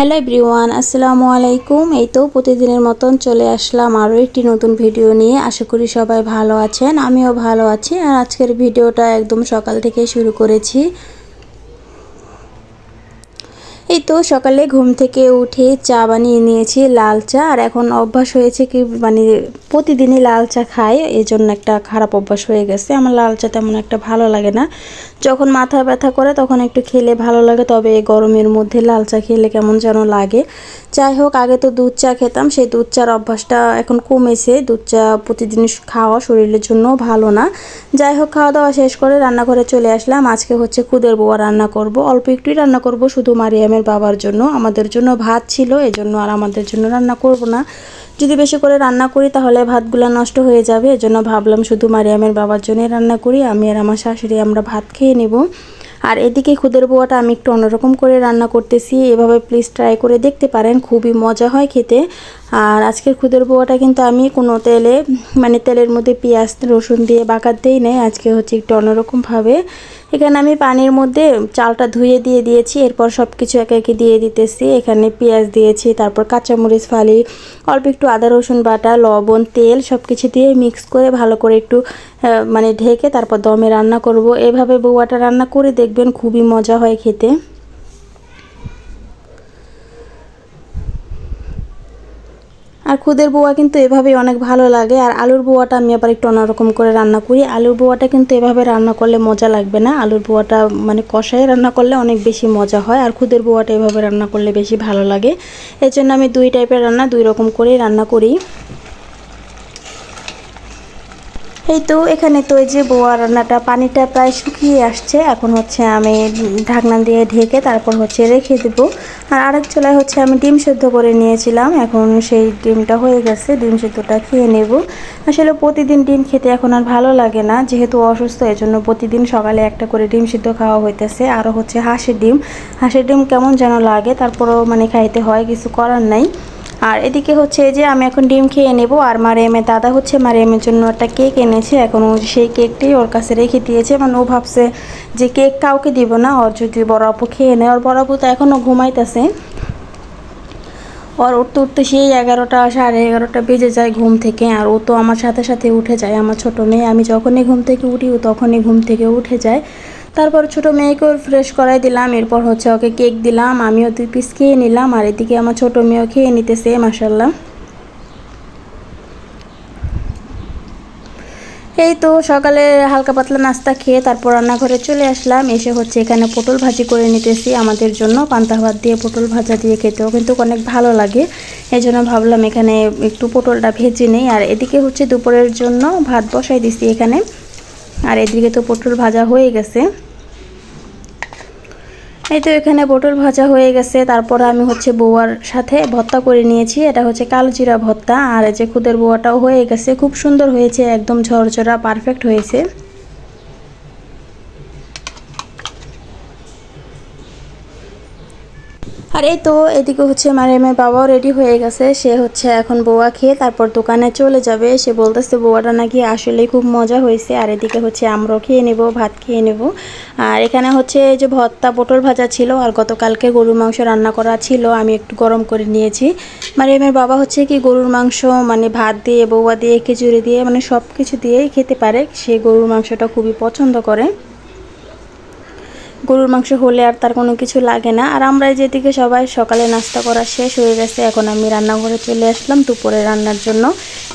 Hello everyone, আসসালামু আলাইকুম। এই তো প্রতিদিনের মতন চলে আসলাম আরও একটি নতুন ভিডিও নিয়ে। আশা করি সবাই ভালো আছেন, আমিও ভালো আছি। আর আজকের ভিডিওটা একদম সকাল থেকে শুরু করেছি। এই তো সকালে ঘুম থেকে উঠে চা বানিয়ে নিয়েছি, লাল চা। আর এখন অভ্যাস হয়েছে কি মানে প্রতিদিনই লাল চা খাই এই জন্য একটা খারাপ অভ্যাস হয়ে গেছে। আমার লাল চা তেমন একটা ভালো লাগে না। যখন মাথা ব্যথা করে তখন একটু খেলে ভালো লাগে, তবে গরমের মধ্যে লাল চা খেলে কেমন যেন লাগে। যাই হোক, আগে তো দুধ চা খেতাম। সেই দুধ চার অভ্যাসটা এখন কমেছে। দুধ চা প্রতিদিন খাওয়া শরীরের জন্য ভালো না। যাই হোক, খাওয়া দাওয়া শেষ করে রান্নাঘরে চলে আসলাম। আজকে হচ্ছে খুদের বোয়া রান্না করব। অল্প একটুই রান্না করব, শুধু মারিয়ামের বাবার জন্য। আমাদের জন্য ভাত ছিল, এজন্য আর আমাদের জন্য রান্না করব না। যদি বেশি করে রান্না করি, তাহলে ভাতগুলো নষ্ট হয়ে যাবে। এজন্য ভাবলাম শুধু মারিয়ামের বাবার জন্যই রান্না করি। আমি আর আমার শাশুড়ি আমরা ভাত খেয়ে নেব। আর এদিকে খুদের পোয়াটা আমি একটু অন্যরকম করে রান্না করতেছি। এভাবে প্লিজ ট্রাই করে দেখতে পারেন, খুবই মজা হয় খেতে। আর আজকের খুদের পোয়াটা কিন্তু আমি কোনো তেলে মানে তেলের মধ্যে পেঁয়াজ, রসুন দিয়ে বাকার দিই নেই, আজকে হচ্ছে একটু অন্যরকমভাবে। এখানে আমি পানির মধ্যে চালটা ধুয়ে দিয়ে দিয়েছি, এরপর সব কিছু একে একে দিয়ে দিতেছি। এখানে পেঁয়াজ দিয়েছি, তারপর কাঁচামরিচ, ফালি, অল্প একটু আদা, রসুন বাটা, লবণ, তেল সব কিছু দিয়ে মিক্স করে ভালো করে একটু মানে ঢেকে তারপর দমে রান্না করব। এভাবে বৌয়াটা রান্না করে দেখবেন খুবই মজা হয় খেতে। আর খুদের বোয়া কিন্তু এভাবেই অনেক ভালো লাগে। আর আলুর বোয়াটা আমি আবার একটু অন্যরকম করে রান্না করি। আলুর বোয়াটা কিন্তু এভাবে রান্না করলে মজা লাগবে না। আলুর বোয়াটা মানে কষায় রান্না করলে অনেক বেশি মজা হয়। আর খুদের বোয়াটা এভাবে রান্না করলে বেশি ভালো লাগে। এর জন্য আমি দুই টাইপের রান্না দুই রকম করেই রান্না করি। এই তো, এখানে তো এই যে বোয়া রান্নাটা, পানিটা প্রায় শুকিয়ে আসছে। এখন হচ্ছে আমি ঢাকনা দিয়ে ঢেকে তারপর হচ্ছে রেখে দেব। আর আরেক চুলায় হচ্ছে আমি ডিম সেদ্ধ করে নিয়েছিলাম। এখন সেই ডিমটা হয়ে গেছে, ডিম সেদ্ধটা খেয়ে নেব। আসলে প্রতিদিন ডিম খেতে এখন আর ভালো লাগে না, যেহেতু অসুস্থ এই জন্য প্রতিদিন সকালে একটা করে ডিম সেদ্ধ খাওয়া হইতেছে। আরও হচ্ছে হাঁসের ডিম হাঁসের ডিম কেমন যেন লাগে, তারপরও মানে খাইতে হয়, কিছু করার নাই। আর এদিকে হচ্ছে যে আমি এখন ডিম খেয়ে নেব, আর মারিয়ামের দাদা হচ্ছে মারিয়ামের জন্য একটা কেক এনেছে। এখন ও সেই কেকটি ওর কাছে রেখে দিয়েছে। মানে ও ভাবছে যে কেক কাউকে দিব না, ওর যদি বড় আপু খেয়ে নেয়। ওর বড় আপু তো এখনও ঘুমাইতেছে। ওর উঠতে উঠতে সেই এগারোটা সাড়ে এগারোটা বেজে যায় ঘুম থেকে, আর ও তো আমার সাথে সাথে উঠে যায়। আমার ছোটো মেয়ে, আমি যখনই ঘুম থেকে উঠি, ও তখনই ঘুম থেকে উঠে যায়। তারপর ছোট মেয়েকেও ফ্রেশ করাই দিলাম, এরপর হচ্ছে ওকে কেক দিলাম, আমিও দুই পিস খেয়ে নিলাম, আর এদিকে আমার ছোট মেয়েও খেয়ে নিতেছে মাসাল্লাহ এই তো সকালে হালকা পাতলা নাস্তা খেয়ে তারপর রান্নাঘরে চলে আসলাম, এসে হচ্ছে এখানে পটল ভাজি করে নিতেছি, আমাদের জন্য পান্তা ভাত দিয়ে পটল ভাজা দিয়ে খেতেও কিন্তু অনেক ভালো লাগে এই জন্য ভাবলাম এখানে একটু পটলটা ভেজে নেই, আর এদিকে হচ্ছে দুপুরের জন্য ভাত বসাই দিছি এখানে। আর এদিকে তো পটল ভাজা হয়ে গেছে। এই তো এখানে পটল ভাজা হয়ে গেছে। তারপর আমি হচ্ছে বউয়ার সাথে ভর্তা করে নিয়েছি। এটা হচ্ছে কালো চিরা ভর্তা। আর যে খুদের বউয়াটাও হয়ে গেছে। খুব সুন্দর হয়েছে। একদম ঝরঝরা পারফেক্ট হয়েছে। আর এই তো এদিকে হচ্ছে মারিয়ামের বাবাও রেডি হয়ে গেছে। সে হচ্ছে এখন বোয়া খেয়ে তারপর দোকানে চলে যাবে। সে বলতেছে বোয়াটা নাকি আসলেই খুব মজা হয়েছে। আর এদিকে হচ্ছে আমরাও খেয়ে নেব, ভাত খেয়ে নেব। আর এখানে হচ্ছে যে ভর্তা, পটল ভাজা ছিল আর গতকালকে গরুর মাংস রান্না করা ছিল, আমি একটু গরম করে নিয়েছি। মারিয়ামের বাবা হচ্ছে কি গরুর মাংস মানে ভাত দিয়ে, বৌয়া দিয়ে, খিচুড়ি দিয়ে মানে সব কিছু দিয়েই খেতে পারে। সে গরুর মাংসটা খুবই পছন্দ করে। গরুর মাংস হলে আর তার কোনো কিছু লাগে না। আর আমরা যেদিকে সবাই সকালে নাস্তা করা শেষ হয়ে গেছে, এখন আমি রান্নাঘরে চলে আসলাম দুপুরে রান্নার জন্য।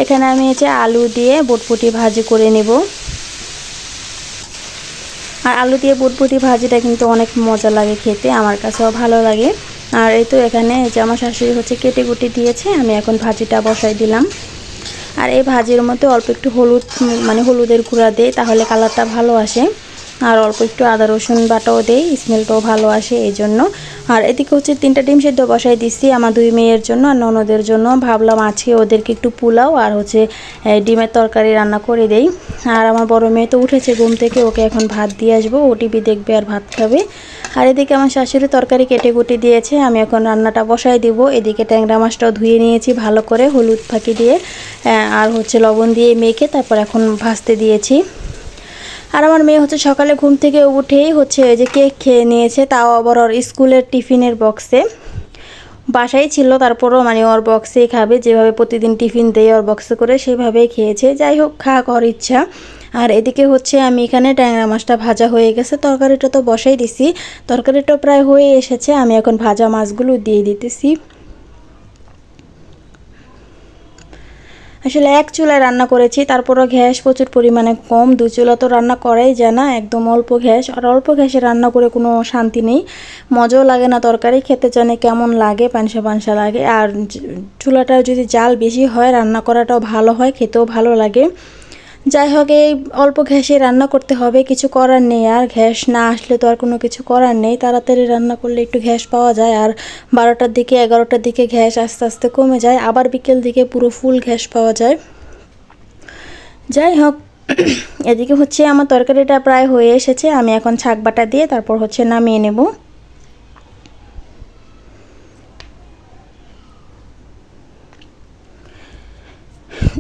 এখানে আমি হচ্ছে আলু দিয়ে বুটফুটি ভাজি করে নেব। আর আলু দিয়ে বুটফুটি ভাজিটা কিন্তু অনেক মজা লাগে খেতে, আমার কাছেও ভালো লাগে। আর এই তো এখানে যে আমার শাশুড়ি হচ্ছে কেটে কুটি দিয়েছে, আমি এখন ভাজিটা বসাই দিলাম। আর এই ভাজির মধ্যে অল্প একটু হলুদ মানে হলুদের গুঁড়া দেয় তাহলে কালারটা ভালো আসে। আর অল্প একটু আদা, রসুন বাটাও দেই, স্মেলটাও ভালো আসে এই জন্য আর এদিকে হচ্ছে তিনটা ডিম সেদ্ধ বসাই দিচ্ছি আমার দুই মেয়ের জন্য আর ননদের জন্য। ভাবলাম আজকে ওদেরকে একটু পোলাও আর হচ্ছে ডিমের তরকারি রান্না করে দেই। আর আমার বড় মেয়ে তো উঠেছে ঘুম থেকে, ওকে এখন ভাত দিয়ে আসব, ও টিভি দেখবে আর ভাত খাবে। আর এদিকে আমার শাশুড়ি তরকারি কেটে কুটে দিয়েছে, আমি এখন রান্নাটা বসাই দিব। এদিকে ট্যাংরা মাছটাও ধুয়ে নিয়েছি ভালো করে, হলুদ ফাঁকি দিয়ে আর হচ্ছে লবণ দিয়ে মেখে তারপর এখন ভাজতে দিয়েছি। আর আমার মেয়ে হচ্ছে সকালে ঘুম থেকে উঠেই হচ্ছে যে কেক খেয়ে নিয়েছে, তাও আবার ওর স্কুলের টিফিনের বক্সে। বাসায় ছিল, তারপরও মানে ওর বক্সেই খাবে, যেভাবে প্রতিদিন টিফিন দেয় ওর বক্সে করে সেভাবেই খেয়েছে। যাই হোক খা কর ইচ্ছা। আর এদিকে হচ্ছে আমি এখানে ট্যাংরা মাছটা ভাজা হয়ে গেছে, তরকারিটা তো বসাই দিছি। তরকারিটা প্রায় হয়ে এসেছে, আমি এখন ভাজা মাছগুলো দিয়ে দিতেছি। আসলে এক চুলায় রান্না করেছি, তারপরও গ্যাস প্রচুর পরিমাণে কম। দু চুলা তো রান্না করাই যায় না, একদম অল্প গ্যাস। আর অল্প গ্যাসে রান্না করে কোনো শান্তি নেই। মজাও লাগে না তরকারি, খেতে জানে কেমন লাগে, পানসা পানসা লাগে। আর চুলাটা যদি জাল বেশি হয়, রান্না করাটাও ভালো হয়, খেতেও ভালো লাগে। যাই হোক, এই অল্প ঘ্যাসে রান্না করতে হবে, কিছু করার নেই। আর ঘ্যাস না আসলে তো আর কোনো কিছু করার নেই। তাড়াতাড়ি রান্না করলে একটু ঘ্যাস পাওয়া যায়। আর বারোটার দিকে, এগারোটার দিকে ঘ্যাস আস্তে আস্তে কমে যায়। আবার বিকেল দিকে পুরো ফুল ঘ্যাস পাওয়া যায়। যাই হোক, এদিকে হচ্ছে আমার তরকারিটা প্রায় হয়ে এসেছে। আমি এখন ছাক বাটা দিয়ে তারপর হচ্ছে নামিয়ে নেব।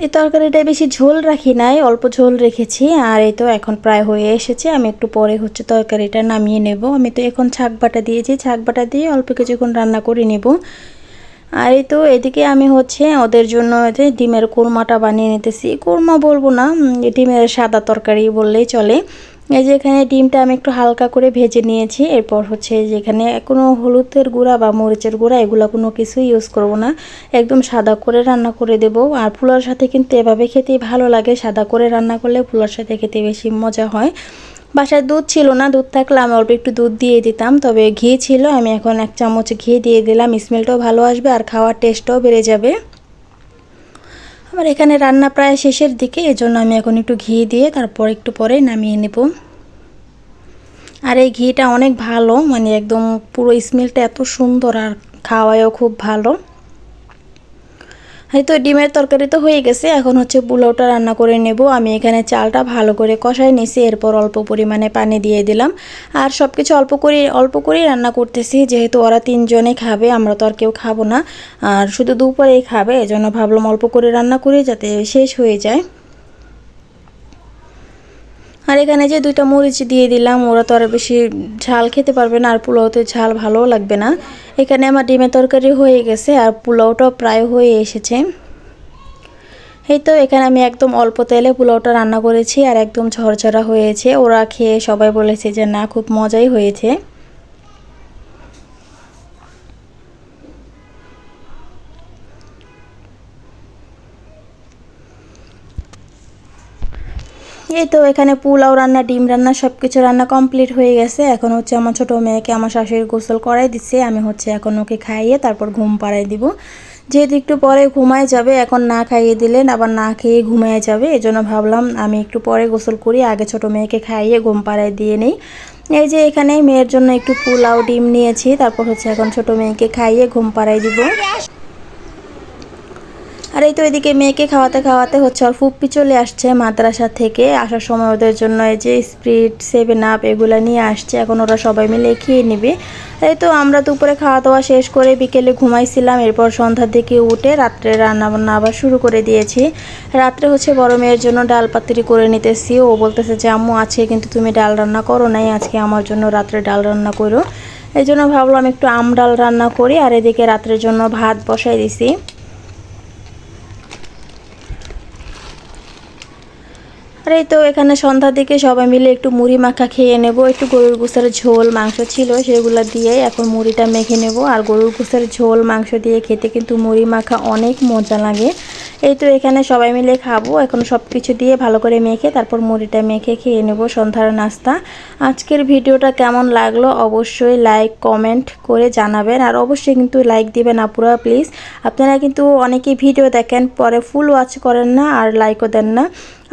এই তরকারিটা বেশি ঝোল রাখি নাই, অল্প ঝোল রেখেছি, আর এই তো এখন প্রায় হয়ে এসেছে। আমি একটু পরে হচ্ছে তরকারিটা নামিয়ে নেব। আমি তো এখন ছাক বাটা দিয়েছি। ছাক বাটা দিয়ে অল্প কিছুক্ষণ রান্না করে নেব। আর এই তো এদিকে আমি হচ্ছে ওদের জন্য ডিমের কোরমাটা বানিয়ে নিতেছি। কোরমা বলব না ডিমের সাদা তরকারি বললেই চলে। এই যে এখানে ডিমটা আমি একটু হালকা করে ভেজে নিয়েছি। এরপর হচ্ছে যেখানে কোনো হলুদের গুঁড়া বা মরিচের গুঁড়া, এগুলো কোনো কিছু ইউজ করব না। একদম সাদা করে রান্না করে দেব। আর ফুলার সাথে কিন্তু এভাবে খেতেই ভালো লাগে। সাদা করে রান্না করলে ফুলার সাথে খেতে বেশি মজা হয়। বাসায় দুধ ছিল না, দুধ থাকলে আমি অল্প একটু দুধ দিয়ে দিতাম। তবে ঘি ছিল, আমি এখন এক চামচ ঘি দিয়ে দিলাম। স্মেলটাও ভালো আসবে আর খাওয়ার টেস্টও বেড়ে যাবে। আমার এখানে রান্না প্রায় শেষের দিকে, এজন্য আমি এখন একটু ঘি দিয়ে তারপর একটু পরে নামিয়ে নেব। আর এই ঘিটা অনেক ভালো মানে একদম পুরো স্মেলটা এত সুন্দর আর খাওয়ায়ও খুব ভালো। তো ডিমের তরকারি তো হয়ে গেছে, এখন হচ্ছে পোলাওটা রান্না করে নেব। আমি এখানে চালটা ভালো করে কষাই নিছি এরপর অল্প পরিমাণে পানি দিয়ে দিলাম। আর সব কিছু অল্প করে, অল্প করেই রান্না করতেছি, যেহেতু ওরা তিনজনে খাবে, আমরা তো আর কেউ খাব না। আর শুধু দুপুরেই খাবে, এজন্য ভাবলাম অল্প করে রান্না করে যাতে শেষ হয়ে যায়। আর এখানে যে দুইটা মরিচ দিয়ে দিলাম, ওরা তো আর বেশি ঝাল খেতে পারবে না, আর পোলাওতে ঝাল ভালোও লাগবে না। এখানে আমার ডিমের তরকারি হয়ে গেছে, আর পোলাওটাও প্রায় হয়ে এসেছে। এই তো, এখানে আমি একদম অল্প তেলে পোলাওটা রান্না করেছি, আর একদম ঝরঝরা হয়েছে। ওরা খেয়ে সবাই বলেছে যে, না, খুব মজাই হয়েছে। এই তো এখানে পোলাও রান্না, ডিম রান্না সব কিছু রান্না কমপ্লিট হয়ে গেছে। এখন হচ্ছে আমার ছোটো মেয়েকে, আমার শাশুড়ি গোসল করাই দিচ্ছে। আমি হচ্ছে এখন ওকে খাইয়ে তারপর ঘুম পাড়াই দিব। যেহেতু একটু পরে ঘুমায় যাবে, এখন না খাইয়ে দিলেন, আবার না খেয়ে ঘুমায় যাবে। এজন্য ভাবলাম আমি একটু পরে গোসল করি, আগে ছোট মেয়েকে খাইয়ে ঘুম পাড়ায় দিয়ে নেই। এই যে এখানে মেয়ের জন্য একটু পোলাও, ডিম নিয়েছি, তারপর হচ্ছে এখন ছোট মেয়েকে খাইয়ে ঘুম পাড়াই দিব। আর এই তো এদিকে মেয়েকে খাওয়াতে খাওয়াতে হচ্ছে, আর ফুপ্পি চলে আসছে মাদ্রাসা থেকে। আসার সময় ওদের জন্য এই যে স্প্রিট সেভেন আপ এগুলো নিয়ে আসছে, এখন ওরা সবাই মিলে খেয়ে নেবে। এই তো আমরা দুপুরে খাওয়া দাওয়া শেষ করে বিকেলে ঘুমাইছিলাম, এরপর সন্ধ্যার দিকে উঠে রাত্রে রান্না বান্না আবার শুরু করে দিয়েছি। রাত্রে হচ্ছে বড় মেয়ের জন্য ডাল পাত্রি করে নিতেছি, ও বলতেছে যে, আম্মু আছে কিন্তু তুমি ডাল রান্না করো নাই, আজকে আমার জন্য রাত্রে ডাল রান্না করো। এই জন্য ভাবলাম একটু আম ডাল রান্না করি, আর এদিকে রাত্রের জন্য ভাত বসাই দিছি। আর এই তো এখানে সন্ধ্যার দিকে সবাই মিলে একটু মুড়ি মাখা খেয়ে নেব। একটু গরুর গুসার ঝোল, মাংস ছিল সেগুলো দিয়ে এখন মুড়িটা মেখে নেব। আর গরুর গুসার ঝোল, মাংস দিয়ে খেতে কিন্তু মুড়ি মাখা অনেক মজা লাগে। এই তো এখানে সবাই মিলে খাব। এখন সব কিছু দিয়ে ভালো করে মেখে তারপর মুড়িটা মেখে খেয়ে নেব সন্ধ্যার নাস্তা। আজকের ভিডিওটা কেমন লাগল অবশ্যই লাইক, কমেন্ট করে জানাবেন। আর অবশ্যই কিন্তু লাইক দিবেন আপুরা, প্লিজ। আপনারা কিন্তু অনেকেই ভিডিও দেখেন, পরে ফুল ওয়াচ করেন না আর লাইকও দেন না।